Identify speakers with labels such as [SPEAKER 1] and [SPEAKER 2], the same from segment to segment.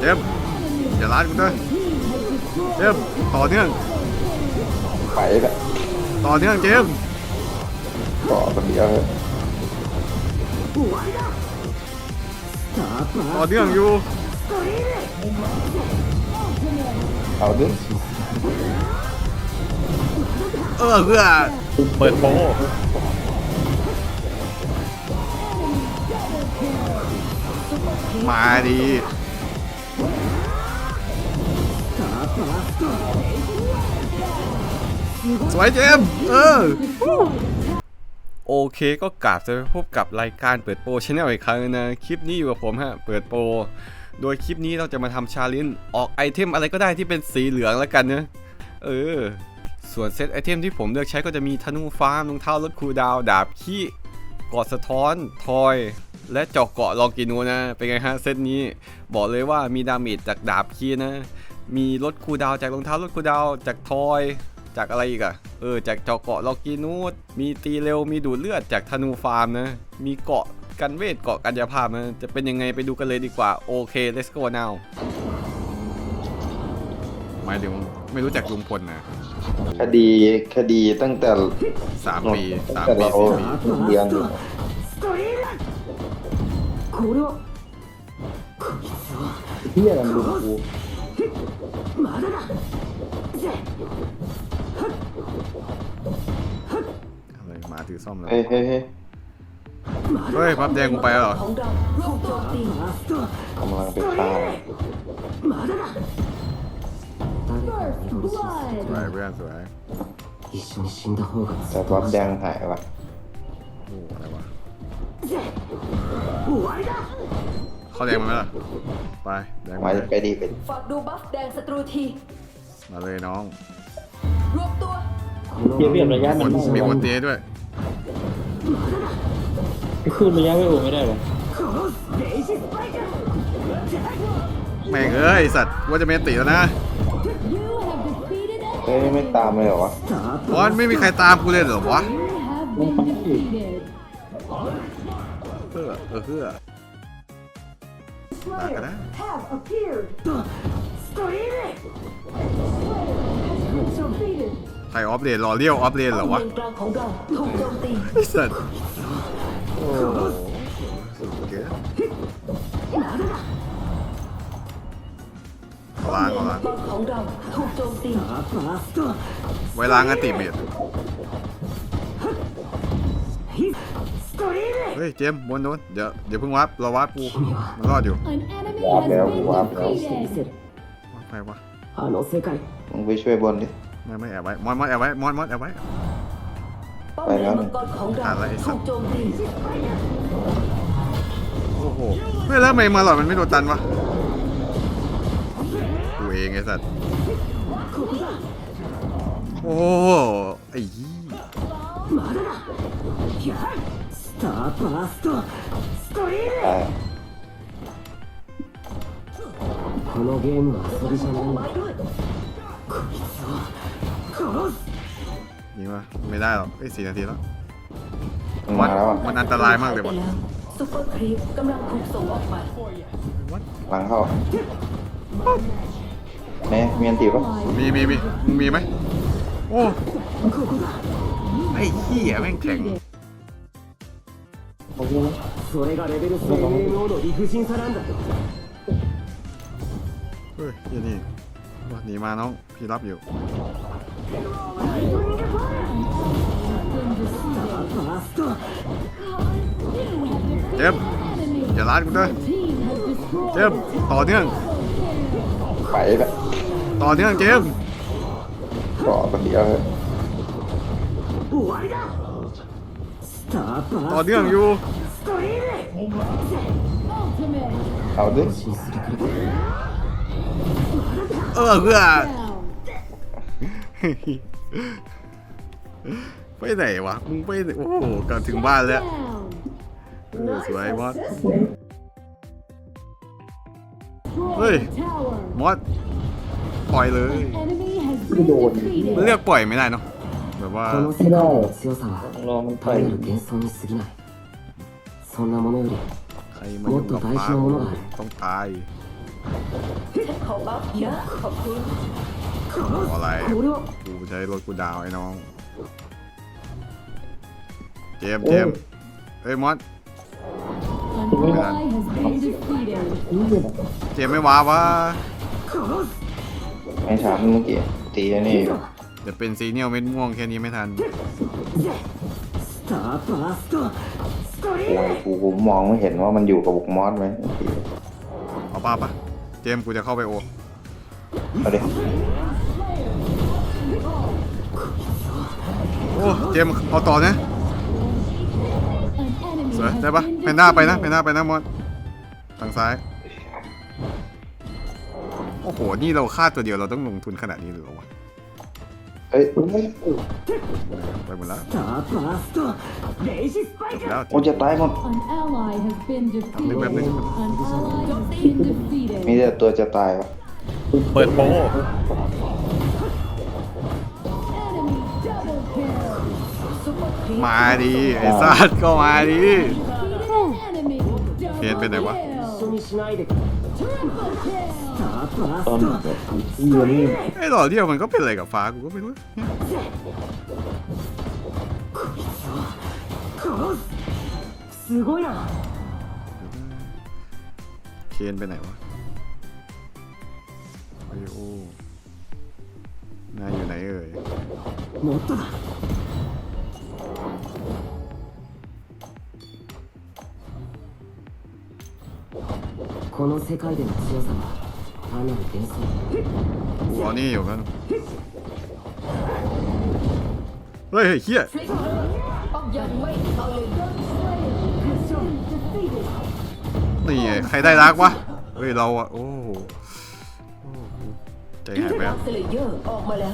[SPEAKER 1] เจมส์อย่าล้านกูด้วยเจมส์ต่อเนื่อง
[SPEAKER 2] ไปแบบ
[SPEAKER 1] ต่อเนื่องเจมส์
[SPEAKER 2] ต่อคนเดียวเลย
[SPEAKER 1] ต่อเนื่องอยู่
[SPEAKER 2] เอาดิ
[SPEAKER 1] เออเพื่อเปิดโป มาดีสวยเจมส์เออโอเคก็กลับจะพบกับรายการเปิดโปรชแนลอีกครั้งนะ คลิปนี้อยู่กับผมฮะ เปิดโปร โดยคลิปนี้เราจะมาทำชาเลนจ์ออกไอเทมอะไรก็ได้ที่เป็นสีเหลืองแล้วกันเนะเออ ส่วนเซตไอเทมที่ผมเลือกใช้ก็จะมีธนูฟ้ารองเท้ารถคูดาว ดาบขี้กอดสะท้อน ทอย และเจอกเกาะลองกินูนะ เป็นไงฮะเซตนี้ บอกเลยว่ามีดาเมจจากดาบขี้นะ มีรถคูลดาวน์จากรองเท้ารถคูลดาวน์จากทอย จากอะไรอีกอะเออจากเจาะเกาะลอกีนูดมีตีเร็วมีดูดเลือดจากธนูฟาร์มนะ มีเกาะกันเวทเกาะกัญญาภาพนะจะเป็นยังไงไปดูกันเลยดีกว่าโอเค let's go now หมายถึงไม่รู้จักลุงพลนะ
[SPEAKER 2] คดีคดีตั้งแต่
[SPEAKER 1] สามปี
[SPEAKER 2] ตั้
[SPEAKER 1] สางม
[SPEAKER 2] แต่
[SPEAKER 1] ปี
[SPEAKER 2] เรา
[SPEAKER 1] สี่ปี
[SPEAKER 2] เรียน อยู่
[SPEAKER 3] これは
[SPEAKER 2] เที่ยกันลุงกู
[SPEAKER 3] まだだ
[SPEAKER 1] อะไรมาถือซ่อมเลย
[SPEAKER 2] เฮ้ยเฮ้ยเฮ้ย
[SPEAKER 1] เฮ้ยพับแดงกูไปแล้วเหรอ
[SPEAKER 3] ของเราถูกโจมตี
[SPEAKER 2] กำลังไปฆ่า
[SPEAKER 3] まだだ
[SPEAKER 1] สวยเพื่อนสวย
[SPEAKER 3] 一緒に死んだ方が
[SPEAKER 2] แต่วับแดงหายวะ
[SPEAKER 1] โอ้อะไรวะ
[SPEAKER 3] 終わりだ
[SPEAKER 1] เข้าแดงมาไหมล่ะไปแดง
[SPEAKER 2] มาไปดีเป็น
[SPEAKER 4] ฝากดูบัฟแดงศัตรูที
[SPEAKER 1] มาเลยน้อง
[SPEAKER 4] รวมตัว
[SPEAKER 5] เปรียบยบระยะมัน
[SPEAKER 1] มีคนเตะด้วย
[SPEAKER 5] ขึ้นระยะไม่โอ้ไม่ได้หรอ
[SPEAKER 1] แม่งเอ้ยสัตว์ว่าจะเมนติแล้วนะ
[SPEAKER 2] เฮ้ยไม่ตามเลยเหรอวะ
[SPEAKER 1] บอสไม่มีใครตามกูเลยเหรอวะ พื่อเออเพื่อมากันนะ have ออฟเลนรอเลี้ยวออฟเลนเหรอวะ
[SPEAKER 4] เไอ้
[SPEAKER 1] สัตว์โอ้ล้างง
[SPEAKER 4] ป้เกโจมตี
[SPEAKER 1] มิ
[SPEAKER 3] ด
[SPEAKER 1] เฮ้ยเจมบนโน้นเดี๋ยวเดี๋ยวเพิ่งวับเราวับกูมันรอดอยู่
[SPEAKER 2] วาร์ปแล้วกูวาร์ปแล้ว
[SPEAKER 1] วับไปวะ
[SPEAKER 2] มึงไปช่วยบนดิ
[SPEAKER 1] ไม่ไม่แอบไว้มอนมอนแอบไว้มอนมอนแอบไว้
[SPEAKER 2] ไปแล้ว
[SPEAKER 4] อะ
[SPEAKER 1] ไรสัต
[SPEAKER 4] โอ้
[SPEAKER 1] โหไม่แล้วทำไมมาหรอมันไม่โดนตันวะกูเองไอ้สัตว์โอ้ไอ้ยี่
[SPEAKER 3] スターファーストストリーム
[SPEAKER 2] ตาย
[SPEAKER 3] このゲームは遊びじゃないんだこいつを殺す
[SPEAKER 1] ยิงวะไม่ได้หรอกไอ้ยสี่นาทีแล้ว
[SPEAKER 2] มึงมาแล้วอ่ะ
[SPEAKER 1] มันอันตรายมากเลย
[SPEAKER 4] ไป
[SPEAKER 1] วะ
[SPEAKER 4] แล้วซุปเปอร์ครีปกำลังถูกส่งออกไป
[SPEAKER 2] หลังเข้าแม่มีอันตีปะ
[SPEAKER 1] มีมีมีมึงมีไหมโอ้ไอ้เหี้ยแม่งแข็ง
[SPEAKER 3] それがレベル 3MMO の理不尽さなんだ
[SPEAKER 1] เฮ้ยเหี้ยนี่ว่าหนีมาน้องพี่รับอยู่
[SPEAKER 3] ファースト
[SPEAKER 1] เจมส์อย่าล้านกูด้วยเจมส์ต่อเนื่อง
[SPEAKER 2] ไปแบบ
[SPEAKER 1] ต่อเนื่องเจมส์
[SPEAKER 2] ต่อคนเดียว
[SPEAKER 1] ต่อเนื่องอยู่
[SPEAKER 2] เอาดิ
[SPEAKER 1] เออเพื่อไปไหนวะมึงไปโอ้โหกลับถึงบ้านแล้วเออสวยมอสเฮ้ยมอสปล่อยเลยโดนเลือกปล่อยไม่ได้เนาะ แบบว่า
[SPEAKER 3] この世界の強さは
[SPEAKER 5] รอมันไป
[SPEAKER 3] 単なる幻想に過ぎないそんなものより
[SPEAKER 1] ใครมายุ่งกับฟ้ากูต้องตาย
[SPEAKER 4] ฉันขอบัฟนะขอบคุณ
[SPEAKER 1] ขออะไร
[SPEAKER 3] これは
[SPEAKER 1] กูใช้รถกูดาวไอ้น้อง เจมส์เจมส์เฮ้ยมอส
[SPEAKER 6] An ally has been defeated.
[SPEAKER 1] เจมส์ไม่ว้าวะ
[SPEAKER 2] ไม่ถามเมื่อกี้ตีอันนี่อยู่
[SPEAKER 1] จะเป็นซีเนียลเม็ดม่วงแค่นี้ไม่ทัน
[SPEAKER 2] กูกูมองไม่เห็นว่ามันอยู่กับบุกมอสไหม
[SPEAKER 1] เอาป้าปะเจมกูจะเข้าไปโอ
[SPEAKER 2] เอาดิ
[SPEAKER 1] โอ้เจมเอาต่อนะสวยได้ปะแพนด้าไปนะแพนด้าไปนะมอสทางซ้าย โอ้โห นี่เราฆ่าตัวเดียวเราต้องลงทุนขนาดนี้หรือวะ
[SPEAKER 2] เฮ้ยอุ๊ย
[SPEAKER 1] ไปหมดแล้ว
[SPEAKER 3] Stop, faster! Deze
[SPEAKER 1] จบ spiker! แล้ว
[SPEAKER 2] โอ้จะตายหมด
[SPEAKER 6] An ally has been defeated. An Remember- ally has been
[SPEAKER 2] มี
[SPEAKER 6] defeated.
[SPEAKER 2] แต่ตัวจะตายวะ
[SPEAKER 1] เปิดโปง
[SPEAKER 6] Enemy double kill.
[SPEAKER 1] มาดิไอ้สัตว์ก็มาดิ
[SPEAKER 6] Defeated an enemy double
[SPEAKER 1] เปลี่ยนไปไหนวะ
[SPEAKER 6] kill.
[SPEAKER 3] Sonny Snyder. ตอนแบบอีนี่
[SPEAKER 1] ไอ้หล่อเดียวมันก็เป็นอะไรกับฟ้ากูก็ไม่รู้เคนไปไหนวะไอโอนายอยู่ไหนเอ่ย
[SPEAKER 3] หมดแล้ว この世界での強さは単なる幻想
[SPEAKER 1] กูเอานี่อยู่กันเฮ้ยเฮ้ยเฮีย
[SPEAKER 4] ป้องยังไม่เอาเลย
[SPEAKER 1] นี่ไงใครได้รักวะ เฮ้ย เราอะโอ้โหโอ้โหใจ
[SPEAKER 4] ยู
[SPEAKER 1] หาย
[SPEAKER 4] นิ
[SPEAKER 1] ไป
[SPEAKER 4] รั
[SPEAKER 1] แล้ว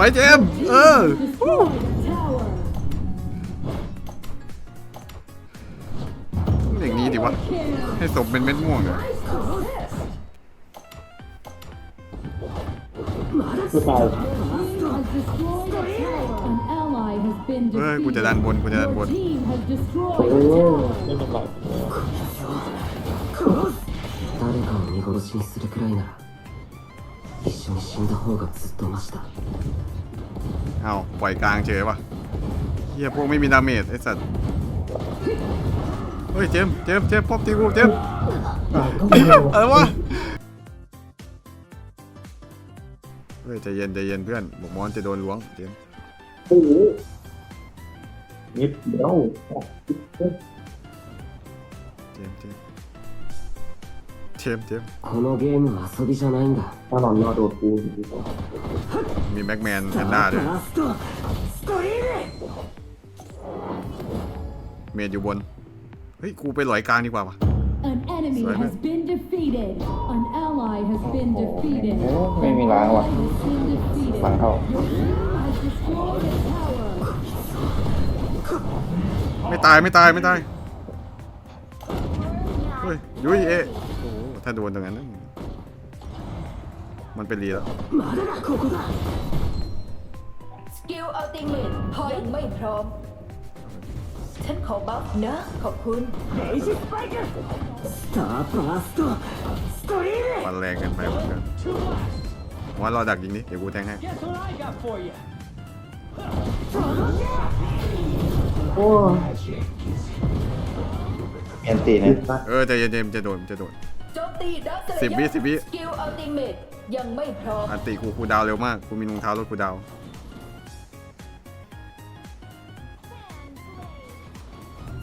[SPEAKER 1] วยเจมส์เออ
[SPEAKER 6] Destroyed a tower.
[SPEAKER 1] อย่างนี้ดิวะ
[SPEAKER 6] Kill.
[SPEAKER 1] ให้สมเป็นเม็ดม่วงเหรอ
[SPEAKER 5] กูตาย
[SPEAKER 6] Team has destroyed a tower. An ally has been
[SPEAKER 1] เฮ้ย กูจะดัน
[SPEAKER 6] defeated.
[SPEAKER 1] บน กูจะดันบ
[SPEAKER 6] Your
[SPEAKER 1] น
[SPEAKER 6] team has
[SPEAKER 5] โอ้
[SPEAKER 6] destroyed a
[SPEAKER 5] โห
[SPEAKER 6] tower.
[SPEAKER 5] ไม่เป็นไร
[SPEAKER 3] 誰かを見殺しにするくらいなら 一緒に死んだ方がずっとマシだ
[SPEAKER 1] เอาปล่อยกลางเฉยปะเฮียพวกไม่มีดาเมจไอ้สัตว์ เฮ้ย เจมส์เจมส์เจมส์พบตีกูเจมส์อะไรวะ เฮ้ยใจเย็นใจเย็นเพื่อนบอกมอนจะโดนล้วงเจมส์
[SPEAKER 5] โอ้โหนิดเดียว
[SPEAKER 1] เจมส์เจมส์ เจมเจม
[SPEAKER 3] このゲームは遊びじゃないんだ
[SPEAKER 5] ถ้านอนรอโดดปูน
[SPEAKER 1] มีแบ็กแมนแพนด้าด้วย
[SPEAKER 3] ラストストリーム
[SPEAKER 1] เมดอยู่บน เฮ้ย กูไปหลอยกลางดีกว่าวะ
[SPEAKER 6] An enemy
[SPEAKER 1] Sorry,
[SPEAKER 6] has
[SPEAKER 1] man.
[SPEAKER 6] been defeated. An ally has been defeated.
[SPEAKER 2] Oh, An maybe lie, what?
[SPEAKER 6] has been defeated.
[SPEAKER 2] หลังเข้า
[SPEAKER 6] Your team has destroyed a tower.
[SPEAKER 1] ไม่ตายไม่ตายไม่ตาย เฮ้ย ยุยเอะ ถ้าโดนตรงนั้น มันเป็นรีแล้ว
[SPEAKER 4] สกิลเอาติเมทพอยไม่พร้อม ฉันขอบัฟนะ ขอบคุณ
[SPEAKER 3] เดจิสไปเดอร์สตาร์บาสต์ส
[SPEAKER 1] ตอรี่ปันแรงกันไปเหมือนกันว่ารอดักยิงนี่เดี๋ยวกูแทงให้
[SPEAKER 2] โอ้แอนตี้นะ
[SPEAKER 1] เออใจเย็นๆจะโดนจะโดน สิบวิสิบ
[SPEAKER 4] อัลติยังไม่พร้อม
[SPEAKER 1] อันตีกูกูดาวเร็วมากกูมีรองเท้ารถกูดาว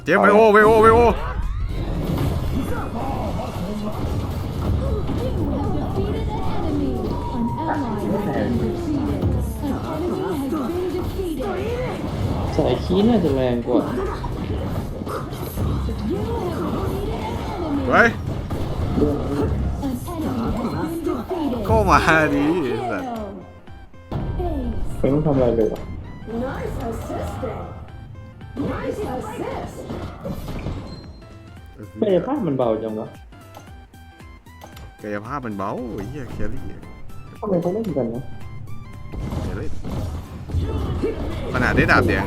[SPEAKER 1] เจ๊ไปโอไปโอไปโอ
[SPEAKER 2] ใส่ขี้น่าจะแรงกว่า
[SPEAKER 1] ไป ก็มาดีไอ้สัตว์
[SPEAKER 6] Ace.
[SPEAKER 2] ไม่ต้องทำอะไรเลยวะ
[SPEAKER 5] ไม่ได้ภาพมันเบาจังวะ
[SPEAKER 1] กายภาพมันเบาไอ้เหี้ยแครี่
[SPEAKER 5] ทำไมเขาเล่นกันนะ
[SPEAKER 1] เดี๋ยวเล่นขนาดได้ดาบแดง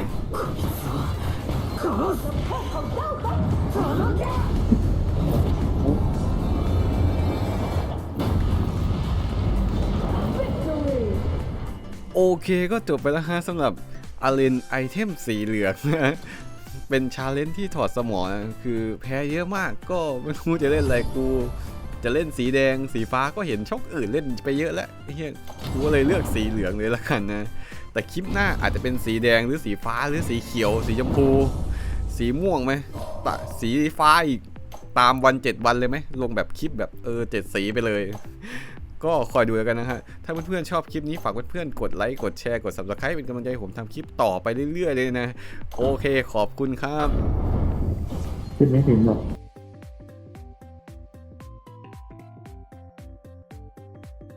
[SPEAKER 1] โอเคก็จบไปแล้วฮะสำหรับอาเลนไอเทมสีเหลืองนะเป็นชาเลนจ์ที่ถอดสมองนะคือแพ้เยอะมากก็ไม่รู้จะเล่นอะไรกูจะเล่นสีแดงสีฟ้าก็เห็นช่องอื่นเล่นไปเยอะแล้วเหี้ยกูเลยเลือกสีเหลืองเลยละกันนะ แต่คลิปหน้าอาจจะเป็นสีแดงหรือสีฟ้าหรือสีเขียว สีชมพู สีม่วงไหมตะสีฟ้าอีกตามวันเจ็ดวันเลยไหมลงแบบคลิปแบบเออเจ็ดสีไปเลย ก็คอยดูแล้วกันนะฮะ ถ้าเพื่อนๆชอบคลิปนี้ฝากเพื่อนๆกดไลค์ กดแชร์ กด subscribe เป็นกำลังใจผมทำคลิปต่อไปเรื่อยๆเลยนะ โอเคขอบคุณครับ
[SPEAKER 5] ขึ้นไม่ถึงหรอก